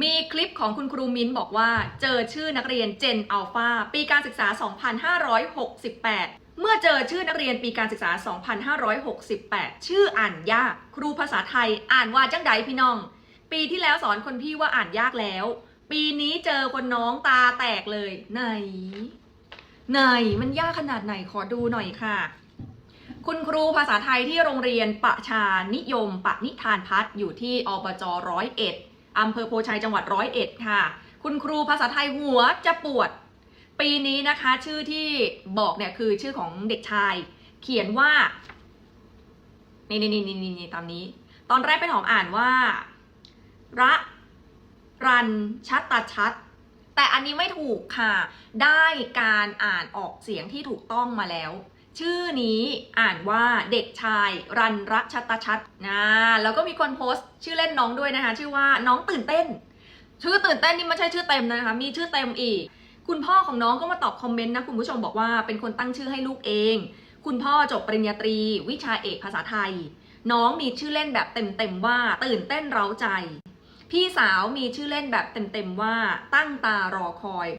มีคลิปของคุณครูมิ้นบอกว่า เจอชื่อนักเรียนเจนอัลฟาปีการศึกษา 2568 เมื่อเจอชื่อนักเรียนปีการศึกษา 2568 ชื่ออ่านยาก ครูภาษาไทยอ่านว่าจังไดพี่น้อง ปีที่แล้วสอนคนพี่ว่าอ่านยากแล้ว ปีนี้เจอคนน้องตาแตกเลย ไหน ไหนมันยากขนาดไหนขอดูหน่อยค่ะ คุณครูภาษาไทยที่โรงเรียนประชานิยมปณิธานพัฒอยู่ที่อบจร้อยเอ็ด อำเภอโพชัยจังหวัดร้อยเอ็ดค่ะ คุณครูภาษาไทยหัวจะปวด ปีนี้นะคะ ชื่อที่บอกเนี่ยคือชื่อของเด็กชาย เขียนว่านี่นี่นี่นี่นี่ตามนี้ ตอนแรกเป็นหอมอ่านว่า ระรันชัดตาชัด แต่อันนี้ไม่ถูกค่ะ ได้การอ่านออกเสียงที่ถูกต้องมาแล้ว ชื่อนี้อ่านว่าเด็กชายรันรัชัตชัดนะแล้วก็มีคนโพสต์ชื่อเล่นน้องด้วยนะคะ ชื่อว่าน้องตื่นเต้น ชื่อตื่นเต้นนี่ไม่ใช่ชื่อเต็มนะคะ มีชื่อเต็มอีก คุณพ่อของน้องก็มาตอบคอมเมนต์นะคุณผู้ชมบอกว่าเป็นคนตั้งชื่อให้ลูกเอง คุณพ่อจบปริญญาตรี วิชาเอกภาษาไทย น้องมีชื่อเล่นแบบเต็มๆว่า ตื่นเต้นเร้าใจ พี่สาวมีชื่อเล่นแบบเต็มๆว่าตั้งตารอคอย